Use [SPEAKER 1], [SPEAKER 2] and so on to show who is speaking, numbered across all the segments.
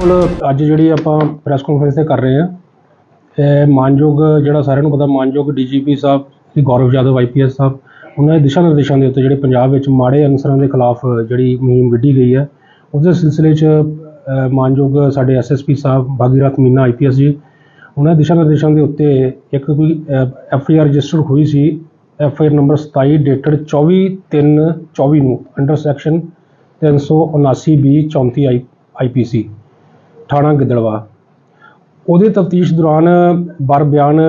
[SPEAKER 1] ਬਿਲਕੁਲ ਅੱਜ ਜਿਹੜੀ ਆਪਾਂ ਪ੍ਰੈਸ ਕਾਨਫਰੰਸ ਤੇ ਕਰ ਰਹੇ ਹਾਂ ਇਹ ਮਾਨਯੋਗ ਜਿਹੜਾ ਸਾਰਿਆਂ ਨੂੰ ਪਤਾ, ਮਾਨਯੋਗ ਡੀਜੀਪੀ ਸਾਹਿਬ, ਸ੍ਰੀ ਗੌਰਵ ਯਾਦਵ ਆਈਪੀਐਸ ਸਾਹਿਬ, ਉਹਨਾਂ ਦੇ ਦਿਸ਼ਾ ਨਿਰਦੇਸ਼ਾਂ ਦੇ ਉੱਤੇ ਜਿਹੜੇ ਪੰਜਾਬ ਵਿੱਚ ਮਾੜੇ ਅਨਸਰਾਂ ਦੇ ਖਿਲਾਫ ਜਿਹੜੀ ਮੁਹਿੰਮ ਵਿੱਢੀ ਗਈ ਹੈ, ਉਹਦੇ ਸਿਲਸਿਲੇ 'ਚ ਮਾਨਯੋਗ ਸਾਡੇ ਐਸਐਸਪੀ ਸਾਹਿਬ ਭਾਗੀਰਥ ਮੀਨਾ ਆਈਪੀਐਸ ਜੀ, ਉਹਨਾਂ ਦੇ ਦਿਸ਼ਾ ਨਿਰਦੇਸ਼ਾਂ ਦੇ ਉੱਤੇ ਇੱਕ ਕੋਈ ਐਫਆਈਆਰ ਰਜਿਸਟਰ ਹੋਈ ਸੀ ਐਫਆਈਆਰ ਨੰਬਰ 27 ਡੇਟਡ 24/3/24 ਨੂੰ under section 379 B 34 I IPC ਥਾਣਾ ਗਿੱਦੜਵਾ। ਉਹਦੇ ਤਫਤੀਸ਼ ਦੌਰਾਨ ਬਰ ਬਿਆਨ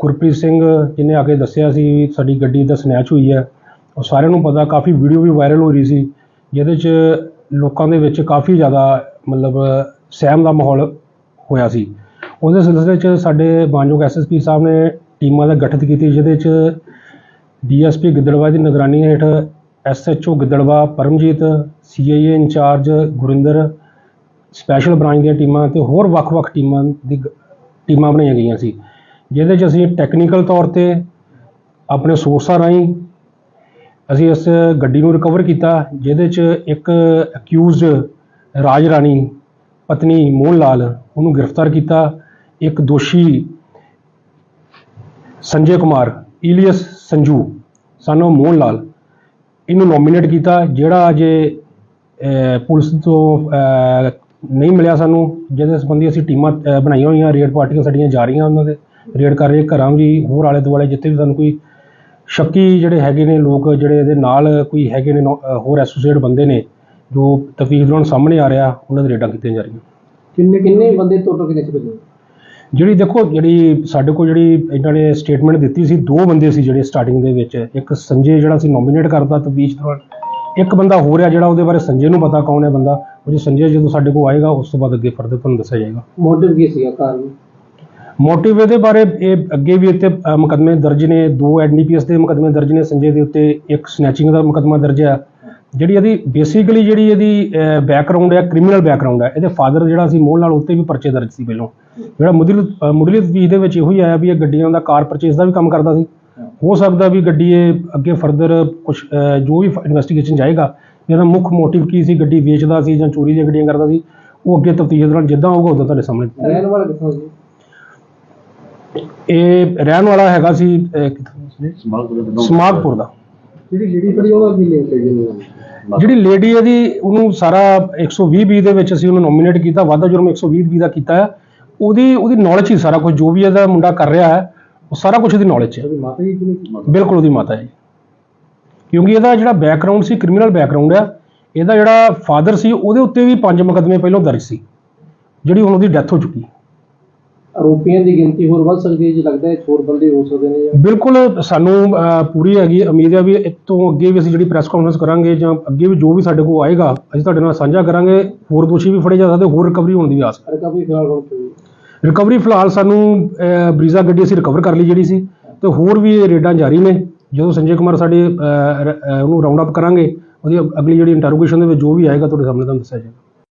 [SPEAKER 1] ਗੁਰਪ੍ਰੀਤ ਸਿੰਘ ਜਿਹਨੇ ਆ ਕੇ ਦੱਸਿਆ ਸੀ ਵੀ ਸਾਡੀ ਗੱਡੀ ਦਾ ਸਨੈਚ ਹੋਈ ਹੈ। ਉਹ ਸਾਰਿਆਂ ਨੂੰ ਪਤਾ, ਕਾਫੀ ਵੀਡੀਓ ਵੀ ਵਾਇਰਲ ਹੋ ਰਹੀ ਸੀ, ਜਿਹਦੇ 'ਚ ਲੋਕਾਂ ਦੇ ਵਿੱਚ ਕਾਫੀ ਜ਼ਿਆਦਾ ਮਤਲਬ ਸਹਿਮ ਦਾ ਮਾਹੌਲ ਹੋਇਆ ਸੀ। ਉਹਦੇ ਸਿਲਸਿਲੇ 'ਚ ਸਾਡੇ ਮਾਨਯੋਗ ਐਸਐਸਪੀ ਸਾਹਿਬ ਨੇ ਟੀਮਾਂ ਦਾ ਗਠਿਤ ਕੀਤੀ, ਜਿਹਦੇ 'ਚ ਡੀਐਸਪੀ ਗਿੱਦੜਵਾ ਦੀ ਨਿਗਰਾਨੀ ਹੇਠ SHO Giddarbaha, Paramjit CIA incharge Gurinder special branch ਦੀਆਂ ਟੀਮਾਂ ਤੇ ਹੋਰ ਵੱਖ-ਵੱਖ ਟੀਮਾਂ ਦੀ ਗ- ਟੀਮਾਂ ਬਣਾਈਆਂ ਗਈਆਂ ਸੀ, ਜਿਹਦੇ 'ਚ ਅਸੀਂ ਟੈਕਨੀਕਲ ਤੌਰ ਤੇ ਆਪਣੇ ਸੋਰਸਾਂ ਰਾਹੀਂ ਅਸੀਂ ਇਸ ਗੱਡੀ ਨੂੰ ਰਿਕਵਰ ਕੀਤਾ, ਜਿਹਦੇ 'ਚ ਇੱਕ ਅਕਿਊਜ਼ਡ ਰਾਜ ਰਾਣੀ ਪਤਨੀ ਮੋਹਨ ਲਾਲ ਉਹਨੂੰ ਗ੍ਰਿਫਤਾਰ ਕੀਤਾ, ਇੱਕ ਦੋਸ਼ੀ ਸੰਜੇ ਕੁਮਾਰ, ਈਲੀਅਸ ਸੰਜੂ ਸਾਨੂੰ ਮੋਹਨ ਲਾਲ ਇਹਨੂੰ ਨੋਮੀਨੇਟ ਕੀਤਾ, ਜਿਹੜਾ ਅਜੇ ਪੁਲਿਸ ਤੋਂ ਨਹੀਂ ਮਿਲਿਆ ਸਾਨੂੰ ਜਿਹਦੇ ਸੰਬੰਧੀ ਅਸੀਂ ਟੀਮਾਂ ਬਣਾਈਆਂ ਹੋਈਆਂ ਰੇਡ ਪਾਰਟੀਆਂ ਸਾਡੀਆਂ ਜਾ ਰਹੀਆਂ ਉਹਨਾਂ ਦੇ। ਰੇਡ ਕਰ ਰਹੇ ਘਰਾਂ ਵੀ ਹੋਰ ਆਲੇ ਦੁਆਲੇ ਜਿੱਥੇ ਵੀ ਸਾਨੂੰ ਕੋਈ ਸ਼ੱਕੀ ਜਿਹੜੇ ਹੈਗੇ ਨੇ ਲੋਕ ਜਿਹੜੇ ਇਹਦੇ ਨਾਲ ਕੋਈ ਹੈਗੇ ਨੇ ਨੌ- ਹੋਰ ਐਸੋਸੀਏਟ ਬੰਦੇ ਨੇ ਜੋ ਤਫਤੀਸ਼ ਦੌਰਾਨ ਸਾਹਮਣੇ ਆ ਰਿਹਾ ਉਹਨਾਂ ਦੇ ਰੇਡਾਂ ਕੀਤੀਆਂ ਜਾ ਰਹੀਆਂ।
[SPEAKER 2] ਕਿੰਨੇ ਕਿੰਨੇ ਬੰਦੇ ਟੋਟਲ ਕਿੰਨੇ ਸੀ ਭਾਜੀ?
[SPEAKER 1] ਜਿਹੜੀ ਦੇਖੋ ਜਿਹੜੀ ਸਾਡੇ ਕੋਲ ਜਿਹੜੀ ਇਹਨਾਂ ਨੇ ਸਟੇਟਮੈਂਟ ਦਿੱਤੀ ਸੀ ਦੋ ਬੰਦੇ ਸੀ ਜਿਹੜੇ ਸਟਾਰਟਿੰਗ ਦੇ ਵਿੱਚ ਇੱਕ ਸੰਜੇ ਜਿਹੜਾ ਸੀ ਨੋਮੀਨੇਟ ਕਰਦਾ ਤਫਤੀਸ਼ ਦੌਰਾਨ। ਇੱਕ ਬੰਦਾ ਹੋ ਰਿਹਾ ਜਿਹੜਾ ਉਹਦੇ ਬਾਰੇ ਸੰਜੇ ਨੂੰ ਪਤਾ ਕੌਣ ਹੈ ਬੰਦਾ ਉਹ ਜੇ ਸੰਜੇ ਜਦੋਂ ਸਾਡੇ ਕੋਲ ਆਏਗਾ ਉਸ ਤੋਂ ਬਾਅਦ ਅੱਗੇ ਫਰਦਰ ਤੁਹਾਨੂੰ ਦੱਸਿਆ ਜਾਏਗਾ।
[SPEAKER 2] ਮੋਟਿਵ ਕੀ ਸੀਗਾ ਕਾਰਨ
[SPEAKER 1] ਮੋਟਿਵ ਇਹਦੇ ਬਾਰੇ ਇਹ ਅੱਗੇ ਵੀ ਇੱਥੇ ਮੁਕੱਦਮੇ ਦਰਜ ਨੇ ਦੋ ਐਨਡੀਪੀਐਸ ਦੇ ਮੁਕੱਦਮੇ ਦਰਜ ਨੇ ਸੰਜੇ ਦੇ ਉੱਤੇ ਇੱਕ ਸਨੈਚਿੰਗ ਦਾ ਮੁਕੱਦਮਾ ਦਰਜ ਹੈ ਜਿਹੜੀ ਇਹਦੀ ਬੇਸਿਕਲੀ ਜਿਹੜੀ ਇਹਦੀ ਬੈਕਗ੍ਰਾਉਂਡ ਹੈ ਕ੍ਰਿਮੀਨਲ ਬੈਕਗ੍ਰਾਉਂਡ ਹੈ ਇਹਦੇ ਫਾਦਰ ਜਿਹੜਾ ਸੀ ਮੋਹਨ ਲਾਲ ਉੱਤੇ ਵੀ ਪਰਚੇ ਦਰਜ ਸੀ ਪਹਿਲਾਂ। ਜਿਹੜਾ ਮੁੱਢਲੀ ਮੁੱਢਲੀ ਤਫਤੀਸ਼ ਦੇ ਵਿੱਚ ਇਹੋ ਹੀ ਆਇਆ ਵੀ ਇਹ ਗੱਡੀਆਂ ਦਾ ਕਾਰ ਪਰਚੇਸ ਦਾ ਵੀ ਕੰਮ ਕਰਦਾ ਸੀ। ਹੋ ਸਕਦਾ ਵੀ ਗੱਡੀ ਇਹ ਅੱਗੇ ਫਰਦਰ ਕੁਝ ਜੋ ਵੀ ਇਨਵੈਸਟੀਗੇਸ਼ਨ ਜਾਏਗਾ ਇਹਦਾ ਮੁੱਖ ਮੋਟਿਵ ਕੀ ਸੀ ਗੱਡੀ ਵੇਚਦਾ ਸੀ ਜਾਂ ਚੋਰੀ ਦੀਆਂ ਗੱਡੀਆਂ ਕਰਦਾ ਸੀ ਉਹ ਅੱਗੇ ਤਫਤੀਸ਼ ਦੌਰਾਨ ਜਿੱਦਾਂ ਹੋਊਗਾ ਉਦੋਂ ਤੁਹਾਡੇ ਸਾਹਮਣੇ
[SPEAKER 2] ਰਹਿਣ ਵਾਲਾ ਕਿੱਥੋਂ ਸੀ?
[SPEAKER 1] ਇਹ ਰਹਿਣ ਵਾਲਾ ਹੈਗਾ ਸੀ? ਸਮਾਗਪੁਰ ਦਾ।
[SPEAKER 2] ਜਿਹੜੀ ਜਿਹੜੀ ਫੜੀ ਉਹਦਾ ਕੀ ਲਿੰਕ ਹੈ ਜੀ
[SPEAKER 1] ਜਿਹੜੀ ਲੇਡੀ ਇਹਦੀ ਉਹਨੂੰ ਸਾਰਾ 120 ਬੀ ਦੇ ਵਿੱਚ ਅਸੀਂ ਉਹਨੂੰ ਨੋਮੀਨੇਟ ਕੀਤਾ ਵਾਧਾ ਜੁਰਮ 120 ਬੀ ਦਾ ਕੀਤਾ ਹੈ। ਉਹਦੀ ਉਹਦੀ ਨੌਲੇਜ ਹੀ ਸਾਰਾ ਕੁਝ ਜੋ ਵੀ ਇਹਦਾ ਮੁੰਡਾ ਕਰ ਰਿਹਾ ਹੈ ਉਹ ਸਾਰਾ ਕੁਝ ਇਹਦੀ ਨੌਲੇਜ 'ਚ ਹੈ।
[SPEAKER 2] ਉਹਦੀ ਮਾਤਾ ਜੀ ਕਿਹਨੇ
[SPEAKER 1] ਬਿਲਕੁਲ ਉਹਦੀ ਮਾਤਾ ਜੀ। ਕਿਉਂਕਿ ਇਹਦਾ ਜਿਹੜਾ ਬੈਕਗ੍ਰਾਉਂਡ ਸੀ ਕ੍ਰਿਮੀਨਲ ਬੈਕਗ੍ਰਾਉਂਡ ਹੈ ਇਹਦਾ ਜਿਹੜਾ ਫਾਦਰ ਸੀ ਉਹਦੇ ਉੱਤੇ ਵੀ ਪੰਜ ਮੁਕੱਦਮੇ ਪਹਿਲਾਂ ਦਰਜ ਸੀ ਜਿਹੜੀ ਹੁਣ ਉਹਦੀ ਡੈਥ ਹੋ ਚੁੱਕੀ।
[SPEAKER 2] ਆਰੋਪੀਆਂ ਦੀ ਗਿਣਤੀ ਹੋਰ ਵੱਧ ਸਕਦੀ ਹੈ ਜੀ ਲੱਗਦਾ ਹੈ ਹੋਰ ਬੰਦੇ ਹੋ ਸਕਦੇ ਨੇ ਜਾਂ
[SPEAKER 1] ਬਿਲਕੁਲ ਸਾਨੂੰ ਅਹ, ਪੂਰੀ ਹੈਗੀ ਉਮੀਦ ਹੈ ਵੀ ਤੋਂ ਅੱਗੇ ਵੀ ਅਸੀਂ ਜਿਹੜੀ ਪ੍ਰੈਸ ਕਾਨਫਰੰਸ ਕਰਾਂਗੇ ਜਾਂ ਅੱਗੇ ਵੀ ਜੋ ਵੀ ਸਾਡੇ ਕੋਲ ਆਏਗਾ ਅਸੀਂ ਤੁਹਾਡੇ ਨਾਲ ਸਾਂਝਾ ਕਰਾਂਗੇ ਹੋਰ ਦੋਸ਼ੀ ਵੀ ਫੜੇ ਜਾ ਸਕਦੇ ਹੋਰ ਰਿਕਵਰੀ ਹੋਣ ਦੀ ਆਸ
[SPEAKER 2] ਰਿਕਵਰੀ ਫਿਲਹਾਲ ਹੁਣ ਕੋਈ
[SPEAKER 1] ਰਿਕਵਰੀ ਫਿਲਹਾਲ ਸਾਨੂੰ ਬਰੀਜ਼ਾ ਗੱਡੀ ਅਸੀਂ ਰਿਕਵਰ ਕਰ ਲਈ ਜਿਹੜੀ ਸੀ, ਤੇ ਹੋਰ ਵੀ ਇਹ ਰੇਡਾਂ ਜਾਰੀ ਨੇ। ਜਦੋਂ ਸੰਜੇ ਕੁਮਾਰ ਸਾਡੇ ਉਹਨੂੰ ਰਾਉਂਡ ਅਪ ਕਰਾਂਗੇ, ਉਹਦੀ ਅਗਲੀ ਜਿਹੜੀ ਇੰਟਰੋਗੇਸ਼ਨ ਦੇ ਵਿੱਚ ਜੋ ਵੀ ਆਏਗਾ, ਤੁਹਾਡੇ ਸਾਹਮਣੇ ਤੁਹਾਨੂੰ ਦੱਸਿਆ ਜਾਏਗਾ।